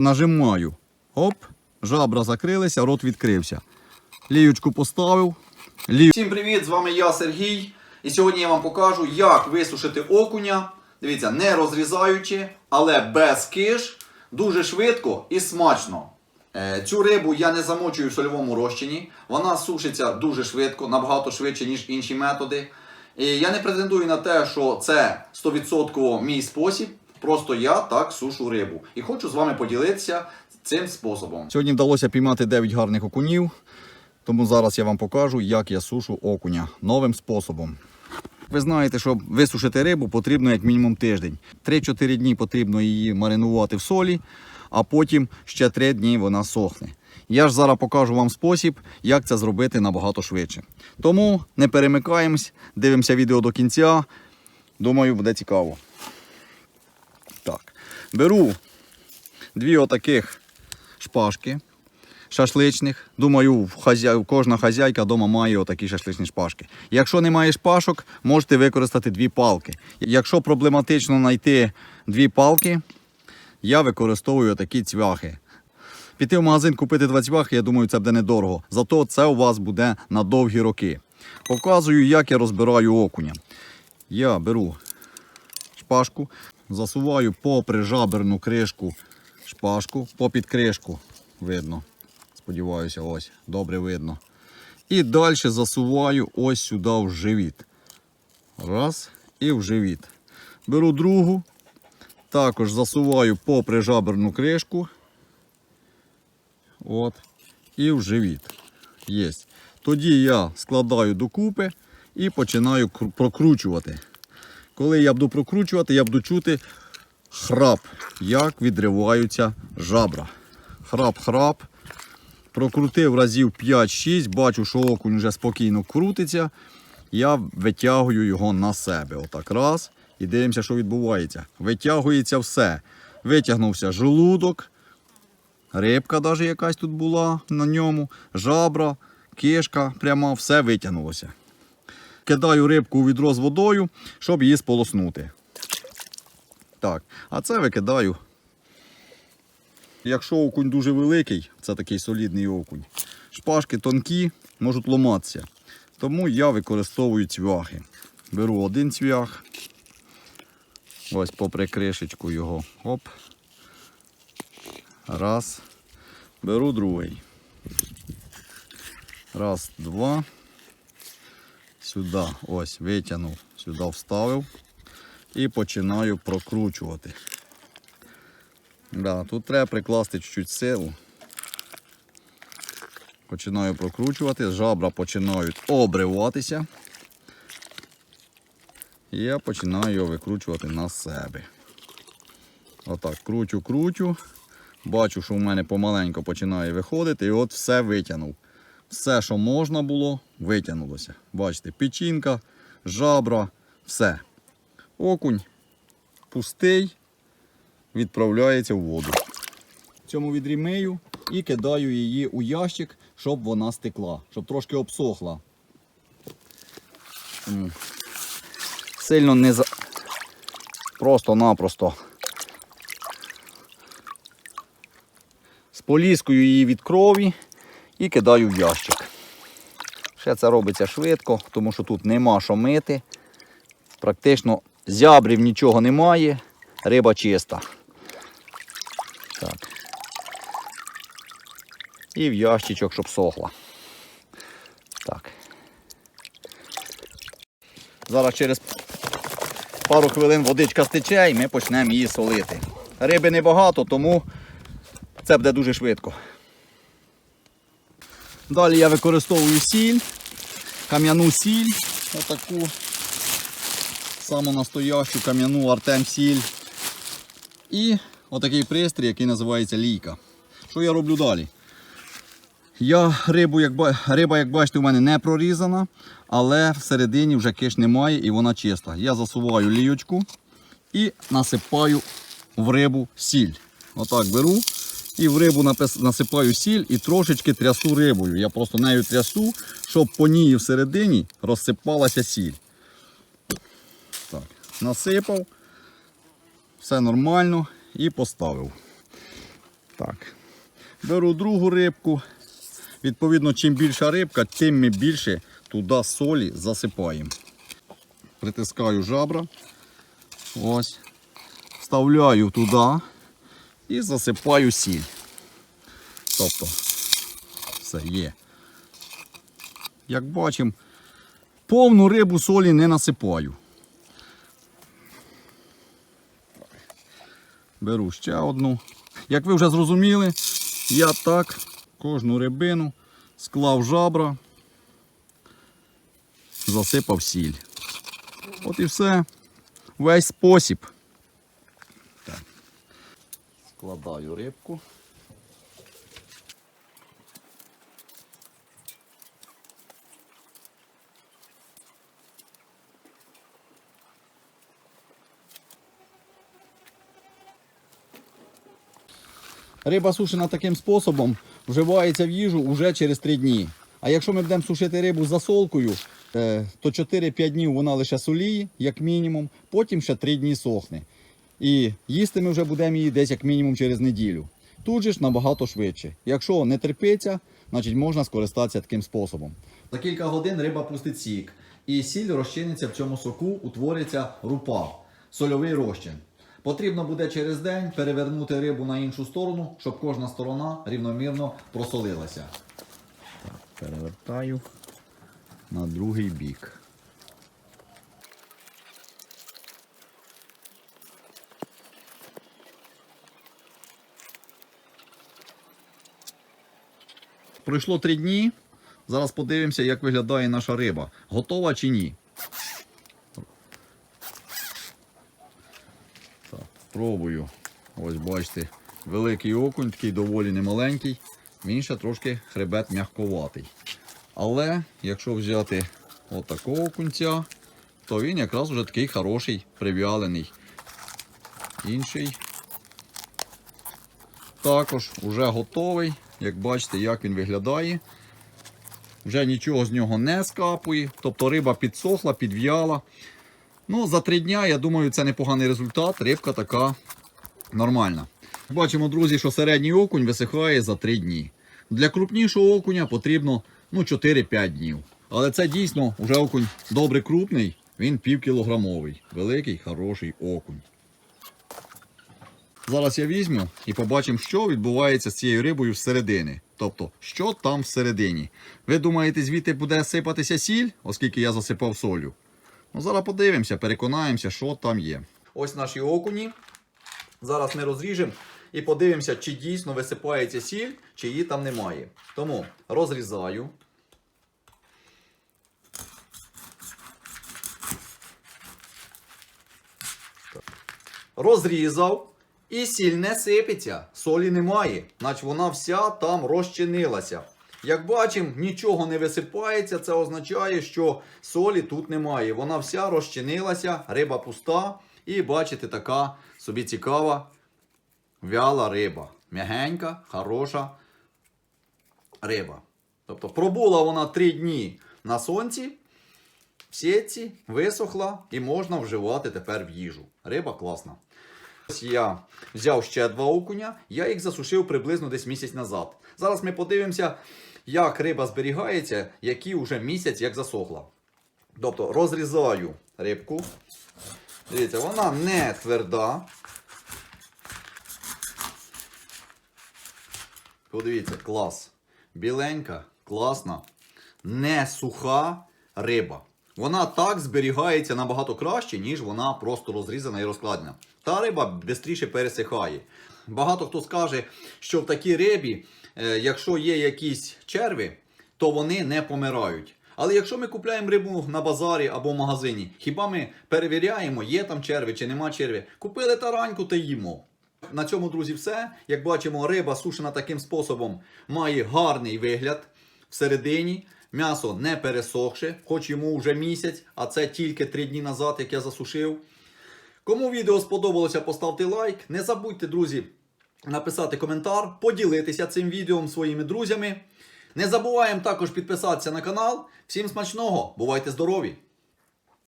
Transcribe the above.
Нажимаю. Оп, жабра закрилися, рот відкрився. Ліючку поставив. Лію... Всім привіт! З вами я, Сергій. І сьогодні я вам покажу, як висушити окуня. Дивіться, не розрізаючи, але без киш, дуже швидко і смачно. Е, Цю рибу я не замочую в сольовому розчині. Вона сушиться дуже швидко, набагато швидше, ніж інші методи. І я не претендую на те, що це 100% мій спосіб. Просто я так сушу рибу. І хочу з вами поділитися цим способом. Сьогодні вдалося піймати 9 гарних окунів. Тому зараз я вам покажу, як я сушу окуня новим способом. Ви знаєте, щоб висушити рибу, потрібно як мінімум тиждень. 3-4 дні потрібно її маринувати в солі, а потім ще 3 дні вона сохне. Я ж зараз покажу вам спосіб, як це зробити набагато швидше. Тому не перемикаємось, дивимося відео до кінця. Думаю, буде цікаво. Беру дві отаких шпажки шашличних. Думаю, хазя... кожна хазяйка вдома має отакі шашличні шпажки. Якщо немає шпажок, можете використати дві палки. Якщо проблематично знайти дві палки, я використовую такі цвяхи. Піти в магазин купити два цвяхи, я думаю, це буде недорого. Зато це у вас буде на довгі роки. Показую, як я розбираю окуня. Я беру шпажку, засуваю попри жаберну кришку шпажку, попід кришку видно. Сподіваюся, ось, добре видно. І далі засуваю ось сюди в живіт. Раз, і в живіт. Беру другу, також засуваю попри жаберну кришку. От. І в живіт. Єсть. Тоді я складаю докупи і починаю прокручувати. Коли я буду прокручувати, я буду чути храп, як відриваються жабра. Храп-храп. Прокрутив разів 5-6, бачу, що окунь вже спокійно крутиться. Я витягую його на себе. Отак раз. І дивимося, що відбувається. Витягується все. Витягнувся желудок, рибка навіть якась тут була на ньому, жабра, кишка пряма, все витягнулося. Кидаю рибку у відро з водою, щоб її сполоснути. Так, а це викидаю. Якщо окунь дуже великий, це такий солідний окунь, шпажки тонкі, можуть ломатися. Тому я використовую цвяхи. Беру один цвях, ось попри кришечку його. Оп. Раз. Беру другий. Раз, два. Сюди ось витягнув, сюди вставив і починаю прокручувати. Да, тут треба прикласти чуть-чуть силу. Починаю прокручувати, жабра починають обриватися. І я починаю його викручувати на себе. Отак, кручу, кручу. Бачу, що в мене помаленько починає виходити, і от все витягнув. Все, що можна було, витягнулося. Бачите, печінка, жабра, все. Окунь пустий, відправляється в воду. Цьому відрі мию і кидаю її у ящик, щоб вона стекла, щоб трошки обсохла. Сильно не за... Просто-напросто. Споліскую її від крові і кидаю в ящик. Ще це робиться швидко, тому що тут нема що мити. Практично зябрів нічого немає, риба чиста. Так. І в ящичок, щоб сохла. Так. Зараз через пару хвилин водичка стече і ми почнемо її солити. Риби небагато, тому це буде дуже швидко. Далі я використовую сіль, кам'яну сіль, отаку саму настоящу кам'яну Артем сіль. І отакий пристрій, який називається лійка. Що я роблю далі? Я рибу, як, риба, як бачите, у мене не прорізана, але всередині вже киш немає і вона чиста. Я засуваю ліючку і насипаю в рибу сіль. Отак беру і в рибу насипаю сіль і трошечки трясу рибою. Я просто нею трясу, щоб по ній всередині розсипалася сіль. Так, насипав, все нормально і поставив. Так. Беру другу рибку. Відповідно, чим більша рибка, тим ми більше туди солі засипаємо. Притискаю жабра. Ось. Вставляю туди і засипаю сіль. Тобто, все є. Як бачимо, повну рибу солі не насипаю. Беру ще одну. Як ви вже зрозуміли, я так кожну рибину склав жабра, засипав сіль. От і все. Весь спосіб. Складаю рибку. Риба сушена таким способом вживається в їжу вже через 3 дні. А якщо ми будемо сушити рибу за солкою, е, то 4-5 днів вона лише соліє, як мінімум, потім ще 3 дні сохне. І їсти ми вже будемо її десь як мінімум через неділю. Тут же ж набагато швидше. Якщо не терпиться, значить можна скористатися таким способом. За кілька годин риба пустить сік, і сіль розчиниться в цьому соку, утвориться рупа, сольовий розчин. Потрібно буде через день перевернути рибу на іншу сторону, щоб кожна сторона рівномірно просолилася. Так, перевертаю на другий бік. Пройшло три дні. Зараз подивимося, як виглядає наша риба. Готова чи ні? Так, пробую. Ось бачите, великий окунь, такий доволі немаленький. Він ще трошки хребет м'ягковатий. Але якщо взяти отакого окунця, то він якраз вже такий хороший, прив'ялений. Інший також вже готовий. Як бачите, як він виглядає. Вже нічого з нього не скапує. Тобто риба підсохла, підв'яла. Ну, за три дня, я думаю, це непоганий результат. Рибка така нормальна. Бачимо, друзі, що середній окунь висихає за 3 дні. Для крупнішого окуня потрібно ну, 4-5 днів. Але це дійсно вже окунь добре крупний, він півкілограмовий. Великий, хороший окунь. Зараз я візьму і побачимо, що відбувається з цією рибою всередині. Тобто, що там всередині. Ви думаєте, звідти буде сипатися сіль, оскільки я засипав солью? Ну, зараз подивимося, переконаємося, що там є. Ось наші окуні. Зараз ми розріжемо і подивимося, чи дійсно висипається сіль, чи її там немає. Тому розрізаю. Розрізав. І сіль не сипеться, солі немає, наче вона вся там розчинилася. Як бачимо, нічого не висипається, це означає, що солі тут немає. Вона вся розчинилася, риба пуста. І бачите, така собі цікава вяла риба. М'ягенька, хороша риба. Тобто пробула вона 3 дні на сонці, в сітці, висохла і можна вживати тепер в їжу. Риба класна. Я взяв ще два окуня, я їх засушив приблизно десь місяць назад. Зараз ми подивимося, як риба зберігається, який вже місяць як засохла. Тобто розрізаю рибку. Дивіться, вона не тверда. Подивіться, клас. Біленька, класна, не суха риба. Вона так зберігається набагато краще, ніж вона просто розрізана і розкладена. Та риба швидше пересихає. Багато хто скаже, що в такій рибі, е, якщо є якісь черви, то вони не помирають. Але якщо ми купляємо рибу на базарі або в магазині, хіба ми перевіряємо, є там черви чи нема черви? Купили тараньку та їмо. На цьому, друзі, все. Як бачимо, риба сушена таким способом має гарний вигляд всередині. М'ясо не пересохше, хоч йому вже місяць, а це тільки 3 дні назад, як я засушив. Кому відео сподобалося, поставте лайк. Не забудьте, друзі, написати коментар, поділитися цим відео своїми друзями. Не забуваємо також підписатися на канал. Всім смачного! Бувайте здорові!